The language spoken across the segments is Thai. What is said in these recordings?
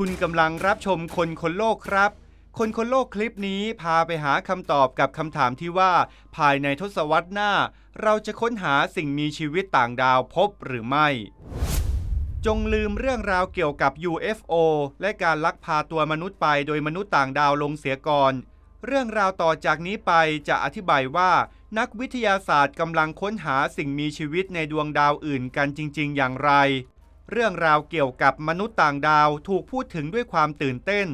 คุณกำลังรับชมคนคนโลกครับ คนคนโลกคลิปนี้พาไปหาคำตอบกับคำถามที่ว่า ภายในทศวรรษหน้า เราจะค้นหาสิ่งมีชีวิตต่างดาวพบหรือไม่ จงลืมเรื่องราวเกี่ยวกับ UFO และการลักพาตัวมนุษย์ไปโดยมนุษย์ต่างดาวลงเสียก่อน เรื่องราวต่อจากนี้ไปจะอธิบายว่า นักวิทยาศาสตร์กำลังค้นหาสิ่งมีชีวิตในดวงดาวอื่นกันจริง ๆ อย่างไร เรื่องราวเกี่ยวกับมนุษย์ต่างดาวถูกพูดถึงด้วยความตื่นเต้น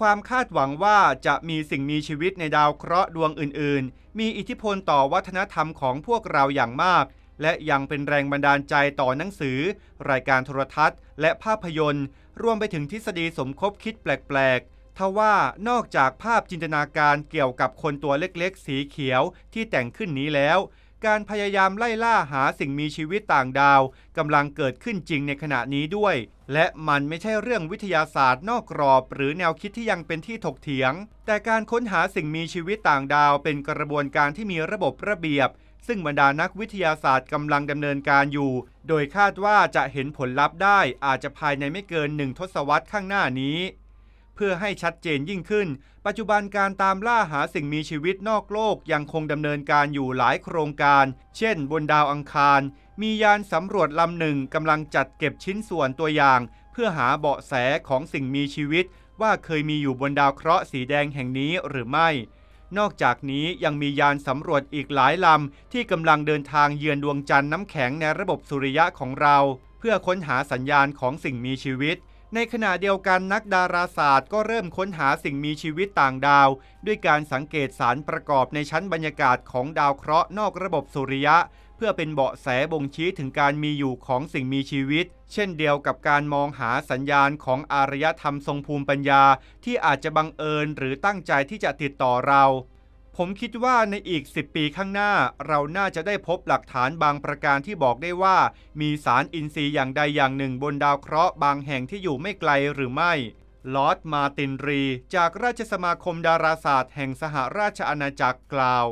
ความคาดหวังว่าจะมีสิ่งมีชีวิตในดาวเคราะห์ดวงอื่น ๆ มีอิทธิพลต่อวัฒนธรรมของพวกเราอย่างมาก และยังเป็นแรงบันดาลใจต่อหนังสือ รายการโทรทัศน์ และภาพยนตร์ รวมไปถึงทฤษฎีสมคบคิดแปลก ๆ ทว่านอกจากภาพจินตนาการเกี่ยวกับคนตัวเล็ก ๆ สีเขียวที่แต่งขึ้นนี้แล้ว การพยายามไล่ล่าหาสิ่งมีชีวิตต่างดาวกำลังเกิดขึ้นจริงในขณะนี้ด้วย และมันไม่ใช่เรื่องวิทยาศาสตร์นอกกรอบ หรือแนวคิดที่ยังเป็นที่ถกเถียง แต่การค้นหาสิ่งมีชีวิตต่างดาว เป็นกระบวนการที่มีระบบระเบียบ ซึ่งบรรดานักวิทยาศาสตร์กำลังดำเนินการอยู่ โดยคาดว่าจะเห็นผลลัพธ์ได้อาจจะภายในไม่เกินหนึ่งทศวรรษข้างหน้านี้ เพื่อให้ชัดเจนยิ่งขึ้น ปัจจุบันการตามล่าหาสิ่งมีชีวิตนอกโลกยังคงดำเนินการอยู่หลายโครงการ เช่น บนดาวอังคาร มียานสำรวจลำหนึ่งกำลังจัดเก็บชิ้นส่วนตัวอย่าง เพื่อหาเบาะแสของสิ่งมีชีวิต ว่าเคยมีอยู่บนดาวเคราะห์สีแดงแห่งนี้หรือไม่ นอกจากนี้ยังมียานสำรวจอีกหลายลำที่กำลังเดินทางเยือนดวงจันทร์น้ำแข็งในระบบสุริยะของเรา เพื่อค้นหาสัญญาณของสิ่งมีชีวิต ในขณะเดียวกันนักดาราศาสตร์ก็เริ่มค้นหาสิ่งมีชีวิตต่างดาว ด้วยการสังเกตสารประกอบในชั้นบรรยากาศของดาวเคราะห์นอกระบบสุริยะ เพื่อเป็นเบาะแสบ่งชี้ถึงการมีอยู่ของสิ่งมีชีวิต เช่นเดียวกับการมองหาสัญญาณของอารยธรรมทรงภูมิปัญญา ที่อาจจะบังเอิญหรือตั้งใจที่จะติดต่อเรา ผมคิดว่าในอีก 10 ปีข้างหน้า เราน่าจะได้พบหลักฐานบางประการที่บอกได้ว่า มีสารอินทรีย์อย่างใดอย่างหนึ่งบนดาวเคราะห์บางแห่งที่อยู่ไม่ไกลหรือไม่ลอร์ดมาตินรี จากราชสมาคมดาราศาสตร์แห่งสหราชอาณาจักรกล่าว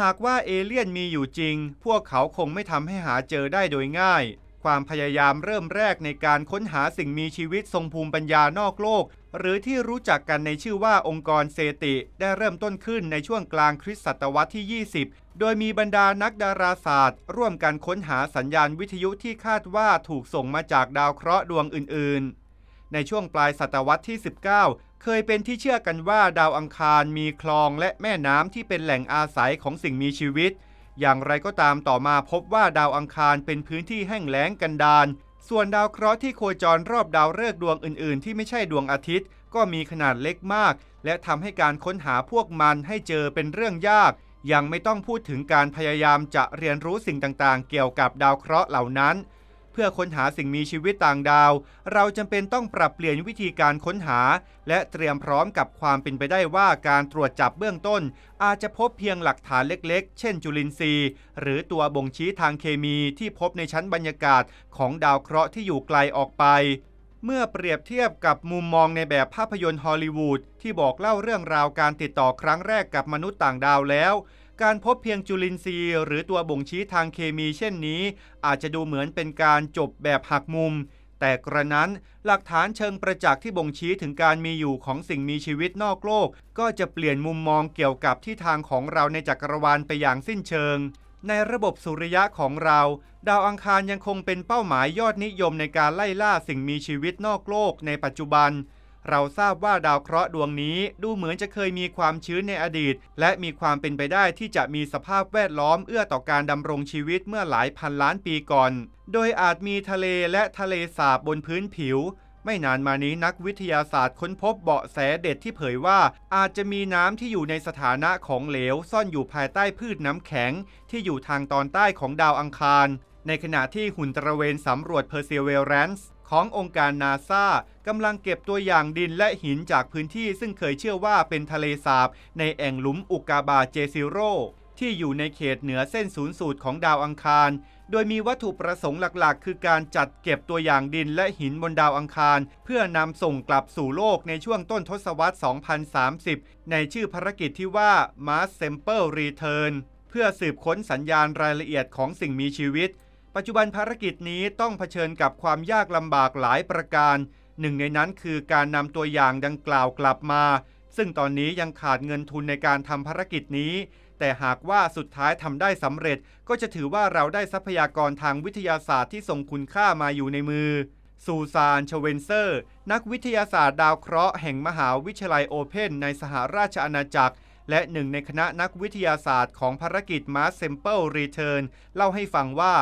หากว่าเอเลี่ยนมีอยู่จริง พวกเขาคงไม่ทำให้หาเจอได้โดยง่าย ความพยายามเริ่มแรกในการค้นหาสิ่งมีชีวิตทรงภูมิปัญญานอกโลก หรือที่รู้จักกันในชื่อว่าองค์กรเซติได้เริ่มต้นขึ้นในช่วงกลางคริสตศตวรรษที่ 20 โดยมีบรรดานักดาราศาสตร์ ร่วมกันค้นหาสัญญาณวิทยุที่คาดว่าถูกส่งมาจากดาวเคราะห์ดวงอื่น ๆ ในช่วงปลายศตวรรษที่ 19 เคยเป็นที่เชื่อกันว่าดาวอังคารมีคลองและแม่น้ำที่เป็นแหล่งอาศัยของสิ่งมีชีวิต อย่างไรก็ตามต่อมาพบว่าดาวอังคารเป็นพื้นที่แห้งแล้งกันดาร ส่วนดาวเคราะห์ที่โคจรรอบดาวฤกษ์ดวงอื่น ๆ ที่ไม่ใช่ดวงอาทิตย์ ก็มีขนาดเล็กมาก และทำให้การค้นหาพวกมันให้เจอเป็นเรื่องยาก ยังไม่ต้องพูดถึงการพยายามจะเรียนรู้สิ่งต่าง ๆ เกี่ยวกับดาวเคราะห์เหล่านั้น เพื่อค้นหาสิ่งมีชีวิตต่างดาว เราจำเป็นต้องปรับเปลี่ยนวิธีการค้นหา และเตรียมพร้อมกับความเป็นไปได้ว่าการตรวจจับเบื้องต้น อาจจะพบเพียงหลักฐานเล็กๆ เช่นจุลินทรีย์ หรือตัวบ่งชี้ทางเคมีที่พบในชั้นบรรยากาศของดาวเคราะห์ที่อยู่ไกลออกไปเมื่อเปรียบเทียบกับมุมมองในแบบภาพยนตร์ฮอลลีวูดที่บอกเล่าเรื่องราวการติดต่อครั้งแรกกับมนุษย์ต่างดาวแล้ว การพบเพียงจุลินทรีย์ หรือตัวบ่งชี้ทางเคมีเช่นนี้ อาจจะดูเหมือนเป็นการจบแบบหักมุม แต่กระนั้นหลักฐานเชิงประจักษ์ที่บ่งชี้ถึงการมีอยู่ของสิ่งมีชีวิตนอกโลก ก็จะเปลี่ยนมุมมองเกี่ยวกับที่ทางของเราในจักรวาลไปอย่างสิ้นเชิง ในระบบสุริยะของเรา ดาวอังคารยังคงเป็นเป้าหมายยอดนิยมในการไล่ล่าสิ่งมีชีวิตนอกโลกในปัจจุบัน เราทราบว่าดาวเคราะห์ดวงนี้ดูเหมือนจะเคยมีความชื้นในอดีต และมีความเป็นไปได้ที่จะมีสภาพแวดล้อมเอื้อต่อการดำรงชีวิตเมื่อหลายพันล้านปีก่อน โดยอาจมีทะเลและทะเลสาบบนพื้นผิว ไม่นานมานี้นักวิทยาศาสตร์ค้นพบเบาะแสเด็ดที่เผยว่า อาจจะมีน้ำที่อยู่ในสถานะของเหลว ซ่อนอยู่ภายใต้พืชน้ำแข็ง ที่อยู่ทางตอนใต้ของดาวอังคาร ในขณะที่หุ่นตระเวนสำรวจ Perseverance ขององค์การนาซากำลังเก็บตัวอย่างดินและหินจากพื้นที่ซึ่งเคยเชื่อว่าเป็นทะเลสาบ ในแอ่งหลุมอุกาบาเจซิโรที่อยู่ในเขตเหนือเส้นศูนย์สูตรของดาวอังคาร โดยมีวัตถุประสงค์หลักๆ คือการจัดเก็บตัวอย่างดินและหินบนดาวอังคาร เพื่อนำส่งกลับสู่โลกในช่วงต้นทศวรรษ 2030 ในชื่อภารกิจที่ว่า Mars Sample Return เพื่อสืบค้นสัญญาณรายละเอียดของสิ่งมีชีวิต ปัจจุบันภารกิจนี้ต้องเผชิญกับความยากลำบากหลายประการ หนึ่งในนั้นคือการนำตัวอย่างดังกล่าวกลับมา ซึ่งตอนนี้ยังขาดเงินทุนในการทำภารกิจนี้ แต่หากว่าสุดท้ายทำได้สำเร็จ ก็จะถือว่าเราได้ทรัพยากรทางวิทยาศาสตร์ที่ทรงคุณค่ามาอยู่ในมือ ซูซานชเวนเซอร์ นักวิทยาศาสตร์ดาวเคราะห์แห่งมหาวิทยาลัยโอเพนในสหราชอาณาจักรและหนึ่งในคณะนักวิทยาศาสตร์ของภารกิจ Mars Sample Return เล่าให้ฟังว่า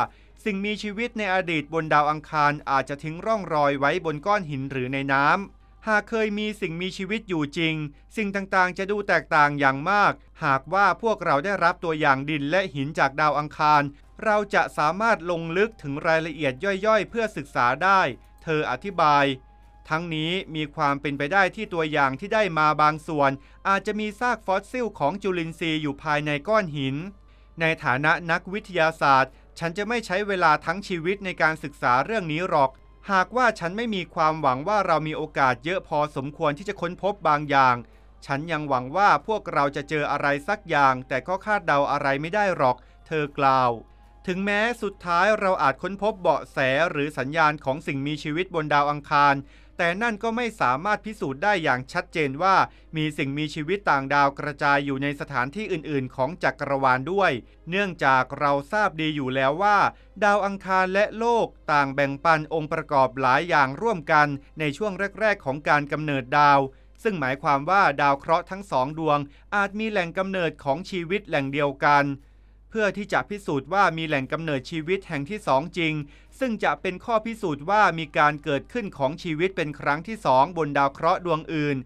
สิ่งมีชีวิตในอดีตบนดาวอังคารอาจจะทิ้งร่องรอยไว้บนก้อนหินหรือในน้ำ หากเคยมีสิ่งมีชีวิตอยู่จริง สิ่งต่างๆ จะดูแตกต่างอย่างมาก หากว่าพวกเราได้รับตัวอย่างดินและหินจากดาวอังคาร เราจะสามารถลงลึกถึงรายละเอียดย่อยๆ เพื่อศึกษาได้ เธออธิบาย ทั้งนี้มีความเป็นไปได้ที่ตัวอย่างที่ได้มาบางส่วน อาจจะมีซากฟอสซิลของจุลินทรีย์อยู่ภายในก้อนหิน ในฐานะนักวิทยาศาสตร์ ฉันจะไม่ใช้เวลาทั้งชีวิตในการศึกษาเรื่องนี้หรอก หากว่าฉันไม่มีความหวังว่าเรามีโอกาสเยอะพอสมควรที่จะค้นพบบางอย่าง ฉันยังหวังว่าพวกเราจะเจออะไรสักอย่าง แต่ก็คาดเดาอะไรไม่ได้หรอก เธอกล่าว ถึงแม้สุดท้ายเราอาจค้นพบเบาะแสหรือสัญญาณของสิ่งมีชีวิตบนดาวอังคาร แต่นั่นก็ไม่สามารถพิสูจน์ได้อย่างชัดเจนว่า มีสิ่งมีชีวิตต่างดาวกระจายอยู่ในสถานที่อื่น ๆ ของจักรวาลด้วย เนื่องจากเราทราบดีอยู่แล้วว่า ดาวอังคารและโลกต่างแบ่งปันองค์ประกอบหลายอย่างร่วมกันในช่วงแรก ๆ ของการกำเนิดดาว ซึ่งหมายความว่าดาวเคราะห์ทั้งสองดวง อาจมีแหล่งกำเนิดของชีวิตแหล่งเดียวกัน เพื่อที่จะพิสูจน์ว่ามีแหล่งกำเนิดชีวิตแห่งที่สองจริง ซึ่งจะเป็นข้อพิสูจน์ว่ามีการเกิดขึ้นของชีวิตเป็นครั้งที่สองบนดาวเคราะห์ดวงอื่น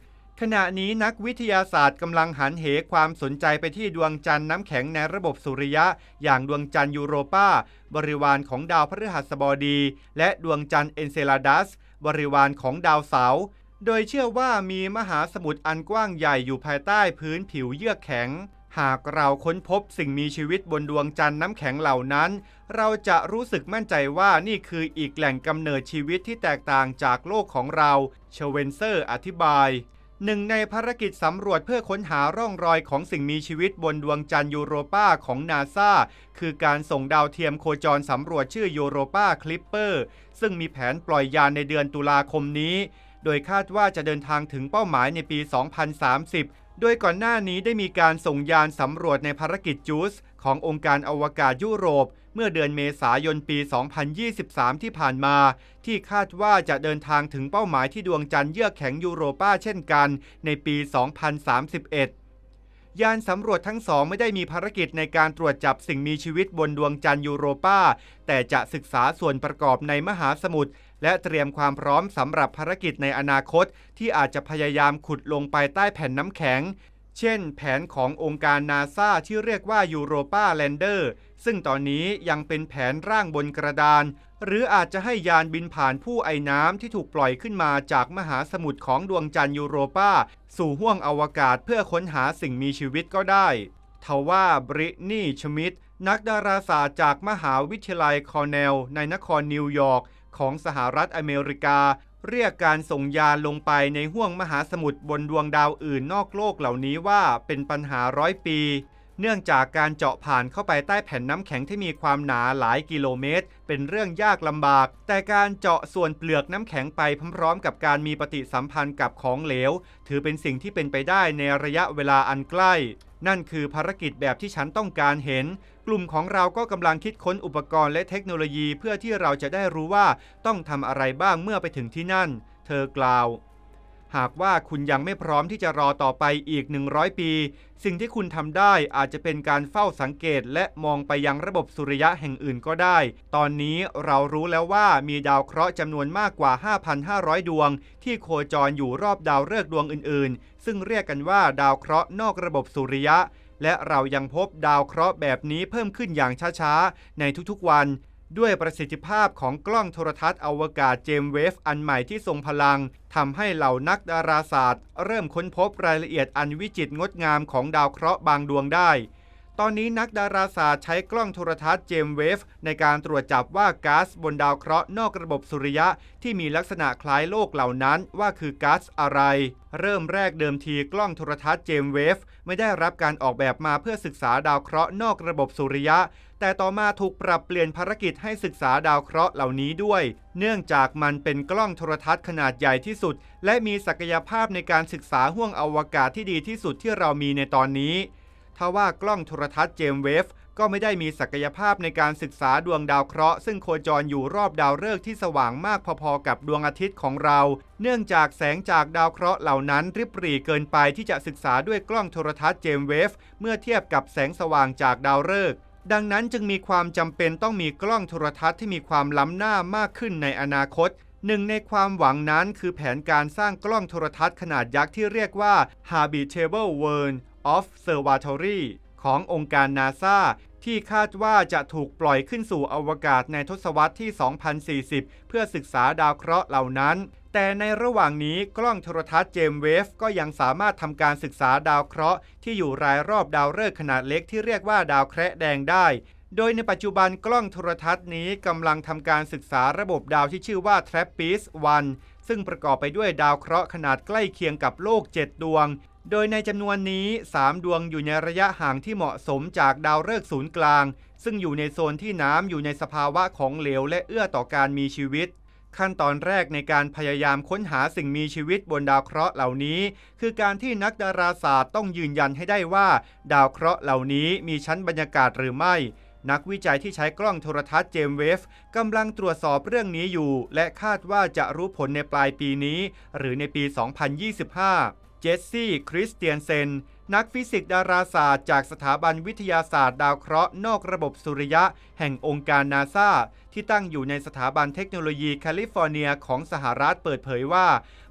ขณะนี้นักวิทยาศาสตร์กำลังหันเหความสนใจไปที่ดวงจันทร์น้ำแข็งในระบบสุริยะ อย่างดวงจันทร์ยูโรปาบริวารของดาวพฤหัสบดี และดวงจันทร์เอนเซลาดัส บริวารของดาวเสาร์โดยเชื่อว่ามีมหาสมุทรอันกว้างใหญ่อยู่ภายใต้พื้นผิวเยือกแข็ง หากเราค้นพบสิ่งมีชีวิตบนดวงจันทร์น้ำแข็งเหล่านั้น เราจะรู้สึกมั่นใจว่านี่คืออีกแหล่งกำเนิดชีวิตที่แตกต่างจากโลกของเราเชเวนเซอร์อธิบายหนึ่งในภารกิจสำรวจเพื่อค้นหาร่องรอยของสิ่งมีชีวิตบนดวงจันทร์ยูโรปาของนาซาคือการส่งดาวเทียมโคจรสำรวจชื่อยูโรปาคลิปเปอร์ซึ่งมีแผนปล่อยยานในเดือนตุลาคมนี้ โดยคาดว่าจะเดินทางถึงเป้าหมายในปี 2030 โดยก่อนหน้านี้ได้มีการส่งยานสำรวจในภารกิจจูสขององค์การอวกาศยุโรป เมื่อเดือนเมษายนปี 2023 ที่ผ่านมา ที่คาดว่าจะเดินทางถึงเป้าหมายที่ดวงจันทร์เยือกแข็งยูโรป้าเช่นกัน ในปี 2031 ยานสำรวจทั้งสองไม่ได้มีภารกิจในการตรวจจับสิ่งมีชีวิตบนดวงจันทร์ยูโรปาแต่จะศึกษาส่วนประกอบในมหาสมุทรและเตรียมความพร้อมสำหรับภารกิจในอนาคต ที่อาจจะพยายามขุดลงไปใต้แผ่นน้ำแข็ง เช่น แผนขององค์การนาซาที่เรียกว่ายูโรปาแลนเดอร์ซึ่งตอนนี้ยังเป็นแผนร่างบนกระดาน หรืออาจจะให้ยานบินผ่านผู้ไอน้ำที่ถูกปล่อยขึ้นมาจากมหาสมุทรของดวงจันทร์ยูโรปาสู่ห้วงอวกาศเพื่อค้นหาสิ่งมีชีวิตก็ได้ทว่าบริตนีย์ชมิดนักดาราศาสตร์จากมหาวิทยาลัยคอร์เนล ในนครนิวยอร์กของสหรัฐอเมริกา เรียกการส่งยานลงไปในห้วงมหาสมุทรบนดวงดาวอื่นนอกโลกเหล่านี้ว่าเป็นปัญหาร้อยปี เนื่องจากการเจาะผ่านเข้าไปใต้แผ่นน้ำแข็งที่มีความหนาหลายกิโลเมตร เป็นเรื่องยากลำบาก แต่การเจาะส่วนเปลือกน้ำแข็งไปพร้อมๆ กับการมีปฏิสัมพันธ์กับของเหลว ถือเป็นสิ่งที่เป็นไปได้ในระยะเวลาอันใกล้ นั่นคือภารกิจแบบที่ฉันต้องการเห็น กลุ่มของเราก็กำลังคิดค้นอุปกรณ์และเทคโนโลยีเพื่อที่เราจะได้รู้ว่าต้องทำอะไรบ้างเมื่อไปถึงที่นั่น เธอกล่าว หากว่าคุณยังไม่พร้อมที่จะรอต่อไปอีก 100 ปี สิ่งที่คุณทำได้อาจจะเป็นการเฝ้าสังเกตและมองไปยังระบบสุริยะแห่งอื่นก็ได้ ตอนนี้เรารู้แล้วว่ามีดาวเคราะห์จำนวนมากกว่า 5,500 ดวง ที่โคจรอยู่รอบดาวฤกษ์ดวงอื่น ๆ ซึ่งเรียกกันว่าดาวเคราะห์นอกระบบสุริยะ และเรายังพบดาวเคราะห์แบบนี้เพิ่มขึ้นอย่างช้า ๆ ในทุกๆวัน ด้วยประสิทธิภาพของกล้องโทรทัศน์อวกาศเจมเวฟอันใหม่ที่ทรงพลังทำให้เหล่านักดาราศาสตร์ เริ่มค้นพบรายละเอียดอันวิจิตรงดงามของดาวเคราะห์บางดวงได้ ตอนนี้นักดาราศาสตร์ใช้กล้องโทรทัศน์เจมเวฟในการตรวจจับว่าก๊าซบนดาวเคราะห์นอกระบบสุริยะที่มีลักษณะคล้ายโลกเหล่านั้นว่าคือก๊าซอะไร เริ่มแรกเดิมทีกล้องโทรทัศน์เจมเวฟไม่ได้รับการออกแบบมาเพื่อศึกษาดาวเคราะห์นอกระบบสุริยะ แต่ต่อมาถูกปรับเปลี่ยนภารกิจให้ศึกษาดาวเคราะห์เหล่านี้ด้วย เนื่องจากมันเป็นกล้องโทรทัศน์ขนาดใหญ่ที่สุด และมีศักยภาพในการศึกษาห้วงอวกาศที่ดีที่สุดที่เรามีในตอนนี้ทว่ากล้องโทรทัศน์เจมเวฟก็ไม่ได้มีศักยภาพในการศึกษาดวงดาวเคราะห์ซึ่งโคจรอยู่รอบดาวฤกษ์ที่สว่างมากพอๆกับดวงอาทิตย์ของเรา เนื่องจากแสงจากดาวเคราะห์เหล่านั้นริบหรี่เกินไปที่จะศึกษาด้วยกล้องโทรทัศน์เจมเวฟเมื่อเทียบกับแสงสว่างจากดาวฤกษ์ ดังนั้นจึงมีความจำเป็นต้องมีกล้องโทรทัศน์ที่มีความล้ำหน้ามากขึ้นในอนาคต หนึ่งในความหวังนั้นคือแผนการสร้างกล้องโทรทัศน์ขนาดยักษ์ที่เรียกว่า Habitable World Observatory ขององค์การนาซาที่คาดว่าจะถูกปล่อยขึ้นสู่อวกาศในทศวรรษที่ 2040 เพื่อศึกษาดาวเคราะห์เหล่านั้น แต่ในระหว่างนี้กล้องโทรทัศน์เจมเวฟก็ยังสามารถทำการศึกษาดาวเคราะห์ที่อยู่รายรอบดาวฤกษ์ขนาดเล็กที่เรียกว่าดาวแคระแดงได้ โดยในปัจจุบันกล้องโทรทัศน์นี้กำลังทำการศึกษาระบบดาวที่ชื่อว่า TRAPPIST-1 ซึ่งประกอบไปด้วยดาวเคราะห์ขนาดใกล้เคียงกับโลก 7 ดวง โดยในจำนวนนี้ 3 ดวงอยู่ในระยะห่างที่เหมาะสมจากดาวฤกษ์ศูนย์กลาง ซึ่งอยู่ในโซนที่น้ำอยู่ในสภาวะของเหลวและเอื้อต่อการมีชีวิต ขั้นตอนแรกในการพยายามค้นหาสิ่งมีชีวิตบนดาวเคราะห์เหล่านี้ คือการที่นักดาราศาสตร์ต้องยืนยันให้ได้ว่า ดาวเคราะห์เหล่านี้มีชั้นบรรยากาศหรือไม่ นักวิจัยที่ใช้กล้องโทรทัศน์เจมเวฟกำลังตรวจสอบเรื่องนี้อยู่ และคาดว่าจะรู้ผลในปลายปีนี้ หรือในปี 2025 เจสซี่ คริสเตียนเซน นักฟิสิกส์ดาราศาสตร์จากสถาบันวิทยาศาสตร์ดาวเคราะห์นอกระบบสุริยะ แห่งองค์การนาซาที่ตั้งอยู่ในสถาบันเทคโนโลยีแคลิฟอร์เนียของสหรัฐเปิดเผยว่า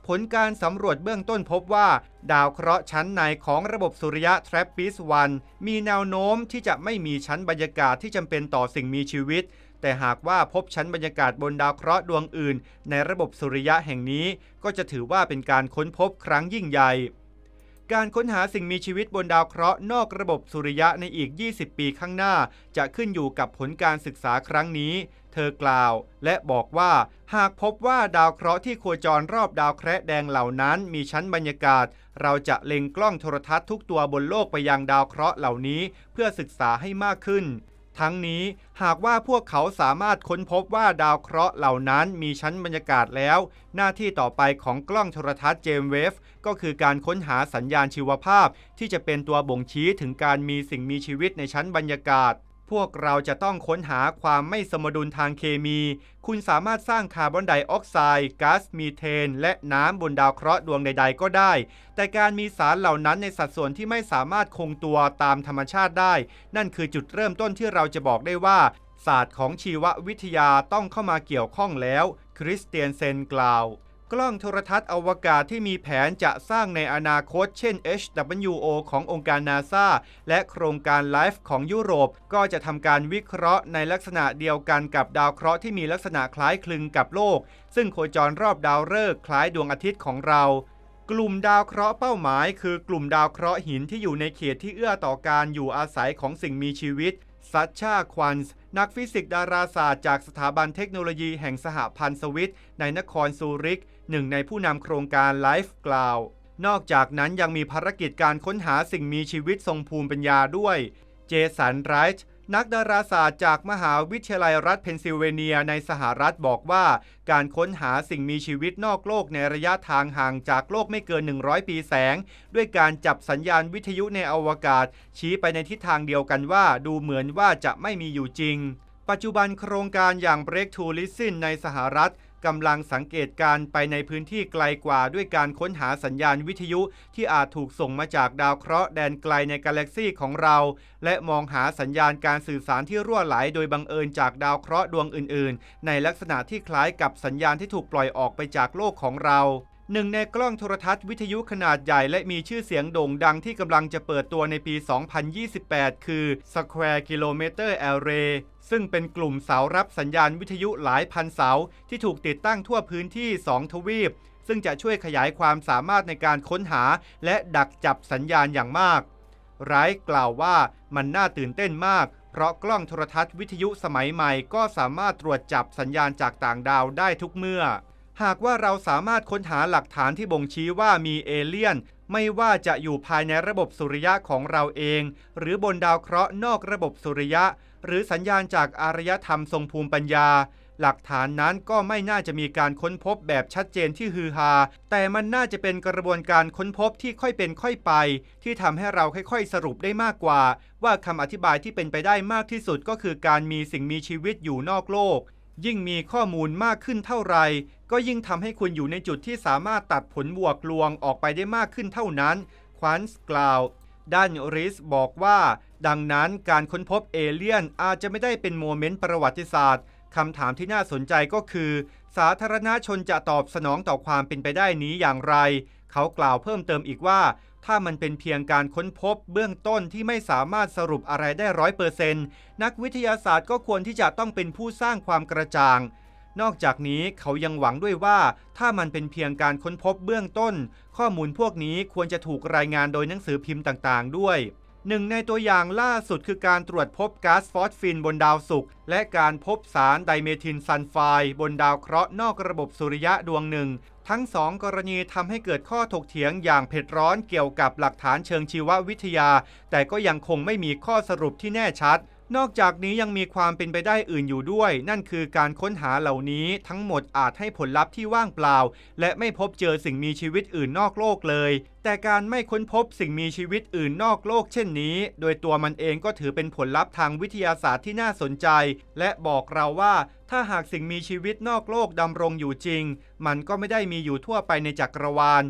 ผลการสำรวจเบื้องต้นพบว่า ดาวเคราะห์ชั้นในของระบบสุริยะ TRAPPIST-1 มีแนวโน้มที่จะไม่มีชั้นบรรยากาศที่จำเป็นต่อสิ่งมีชีวิตแต่หากว่าพบชั้นบรรยากาศบนดาวเคราะห์ดวงอื่น ในระบบสุริยะแห่งนี้ ก็จะถือว่าเป็นการค้นพบครั้งยิ่งใหญ่ การค้นหาสิ่งมีชีวิตบนดาวเคราะห์นอกระบบสุริยะในอีก 20 ปีข้างหน้า จะขึ้นอยู่กับผลการศึกษาครั้งนี้ เธอกล่าว และบอกว่า หากพบว่าดาวเคราะห์ที่โคจรรอบดาวแคระแดงเหล่านั้นมีชั้นบรรยากาศ เราจะเล็งกล้องโทรทัศน์ทุกตัวบนโลกไปยังดาวเคราะห์เหล่านี้ เพื่อศึกษาให้มากขึ้น ทั้งนี้หากว่าพวกเขาสามารถค้นพบว่าดาวเคราะห์เหล่านั้นมีชั้นบรรยากาศแล้ว หน้าที่ต่อไปของกล้องโทรทัศน์เจมเวฟก็คือการค้นหาสัญญาณชีวภาพ ที่จะเป็นตัวบ่งชี้ถึงการมีสิ่งมีชีวิตในชั้นบรรยากาศ วกเราจะต้องค้นหาความไม่สมดุลทางเคมี คุณสามารถสร้างคาร์บอนไดออกไซด์ก๊าซมีเทน และน้ำบนดาวเคราะห์ดวงใด ๆ ก็ได้ แต่การมีสารเหล่านั้นในสัดส่วนที่ไม่สามารถคงตัวตามธรรมชาติได้ นั่นคือจุดเริ่มต้นที่เราจะบอกได้ว่า ศาสตร์ของชีววิทยาต้องเข้ามาเกี่ยวข้องแล้ว คริสเตียนเซนกล่าว กล้องโทรทัศน์อวกาศที่มีแผนจะสร้างในอนาคต เช่น HWO ขององค์การนาซาและโครงการ LIFE ของยุโรป ก็จะทำการวิเคราะห์ในลักษณะเดียวกันกับดาวเคราะห์ที่มีลักษณะคล้ายคลึงกับโลก ซึ่งโคจรรอบดาวฤกษ์คล้ายดวงอาทิตย์ของเรากลุ่มดาวเคราะห์เป้าหมายคือกลุ่มดาวเคราะห์หินที่อยู่ในเขตที่เอื้อต่อการอยู่อาศัยของสิ่งมีชีวิต ซัชชา ควันส์ นักฟิสิกส์ดาราศาสตร์จากสถาบันเทคโนโลยีแห่งสหพันธ์สวิต ในนครซูริก หนึ่งในผู้นำโครงการไลฟ์กล่าว นอกจากนั้นยังมีภารกิจการค้นหาสิ่งมีชีวิตทรงภูมิปัญญาด้วย เจสันไรท์ นักดาราศาสตร์จากมหาวิทยาลัยรัฐเพนซิลเวเนียในสหรัฐบอกว่า การค้นหาสิ่งมีชีวิตนอกโลกในระยะทางห่างจากโลกไม่เกิน 100 ปีแสง ด้วยการจับสัญญาณวิทยุในอวกาศ ชี้ไปในทิศทางเดียวกันว่า ดูเหมือนว่าจะไม่มีอยู่จริง ปัจจุบันโครงการอย่าง Breakthrough Listen ในสหรัฐ กำลังสังเกตการไปในพื้นที่ไกลกว่าด้วยการค้นหาสัญญาณวิทยุที่อาจถูกส่งมาจากดาวเคราะห์แดนไกลในกาแล็กซีของเรา และมองหาสัญญาณการสื่อสารที่รั่วไหลโดยบังเอิญจากดาวเคราะห์ดวงอื่น ๆ ในลักษณะที่คล้ายกับสัญญาณที่ถูกปล่อยออกไปจากโลกของเรา หนึ่งในกล้องโทรทัศน์วิทยุขนาดใหญ่และมีชื่อเสียงโด่งดังที่กำลังจะเปิดตัวในปี 2028 คือ Square Kilometer Array ซึ่งเป็นกลุ่มเสารับสัญญาณวิทยุหลายพันเสาที่ถูกติดตั้งทั่วพื้นที่ 2 ทวีป ซึ่งจะช่วยขยายความสามารถในการค้นหา และดักจับสัญญาณอย่างมาก ไรท์กล่าวว่ามันน่าตื่นเต้นมาก เพราะกล้องโทรทัศน์วิทยุสมัยใหม่ก็สามารถตรวจจับสัญญาณจากต่างดาวได้ทุกเมื่อ หากว่าเราสามารถค้นหาหลักฐานที่บ่งชี้ว่ามีเอเลี่ยน ไม่ว่าจะอยู่ภายในระบบสุริยะของเราเอง หรือบนดาวเคราะห์นอกระบบสุริยะ หรือสัญญาณจากอารยธรรมทรงภูมิปัญญา หลักฐานนั้นก็ไม่น่าจะมีการค้นพบแบบชัดเจนที่ฮือฮา แต่มันน่าจะเป็นกระบวนการค้นพบที่ค่อยเป็นค่อยไป ที่ทำให้เราค่อยๆ สรุปได้มากกว่า ว่าคำอธิบายที่เป็นไปได้มากที่สุดก็คือการมีสิ่งมีชีวิตอยู่นอกโลกยิ่งมีข้อมูลมากขึ้นเท่าไหร่ ก็ยิ่งทำให้คุณอยู่ในจุดที่สามารถตัดผลบวกลวงออกไปได้มากขึ้นเท่านั้น ควานส์กล่าว ด้านริสบอกว่า ดังนั้นการค้นพบเอเลี่ยนอาจจะไม่ได้เป็นโมเมนต์ประวัติศาสตร์คำถามที่น่าสนใจก็คือ สาธารณชนจะตอบสนองต่อความเป็นไปได้นี้อย่างไร เขากล่าวเพิ่มเติมอีกว่า ถ้ามันเป็นเพียงการค้นพบเบื้องต้นที่ไม่สามารถสรุปอะไรได้ร้อยเปอร์เซนต์นักวิทยาศาสตร์ก็ควรที่จะต้องเป็นผู้สร้างความกระจ่าง นอกจากนี้เขายังหวังด้วยว่า ถ้ามันเป็นเพียงการค้นพบเบื้องต้น ข้อมูลพวกนี้ควรจะถูกรายงานโดยหนังสือพิมพ์ต่างๆ ด้วยหนึ่งในตัวอย่างล่าสุดคือการตรวจพบก๊าซฟอสฟินบนดาวศุกร์และการพบสารไดเมทิลซัลไฟบนดาวเคราะห์นอกระบบสุริยะดวงหนึ่ง ทั้งสองกรณีทำให้เกิดข้อถกเถียงอย่างเผ็ดร้อนเกี่ยวกับหลักฐานเชิงชีววิทยา แต่ก็ยังคงไม่มีข้อสรุปที่แน่ชัด นอกจากนี้ยังมีความเป็นไปได้อื่นอยู่ด้วย นั่นคือการค้นหาเหล่านี้ทั้งหมดอาจให้ผลลัพธ์ที่ว่างเปล่า และไม่พบเจอสิ่งมีชีวิตอื่นนอกโลกเลย แต่การไม่ค้นพบสิ่งมีชีวิตอื่นนอกโลกเช่นนี้ โดยตัวมันเองก็ถือเป็นผลลัพธ์ทางวิทยาศาสตร์ที่น่าสนใจ และบอกเราว่าถ้าหากสิ่งมีชีวิตนอกโลกดำรงอยู่จริง มันก็ไม่ได้มีอยู่ทั่วไปในจักรวาล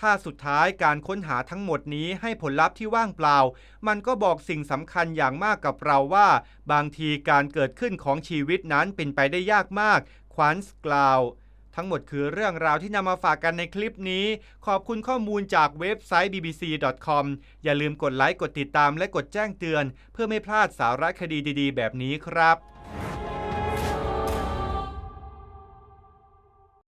ถ้าสุดท้ายการค้นหาทั้งหมดนี้ให้ผลลัพธ์ที่ว่างเปล่า มันก็บอกสิ่งสำคัญอย่างมากกับเราว่า บางทีการเกิดขึ้นของชีวิตนั้นเป็นไปได้ยากมาก ควานส์กล่าว ทั้งหมดคือเรื่องราวที่นำมาฝากกันในคลิปนี้ ขอบคุณข้อมูลจากเว็บไซต์ bbc.com อย่าลืมกดไลค์ กดติดตามและกดแจ้งเตือน เพื่อไม่พลาดสาระคดีดีๆ แบบนี้ครับ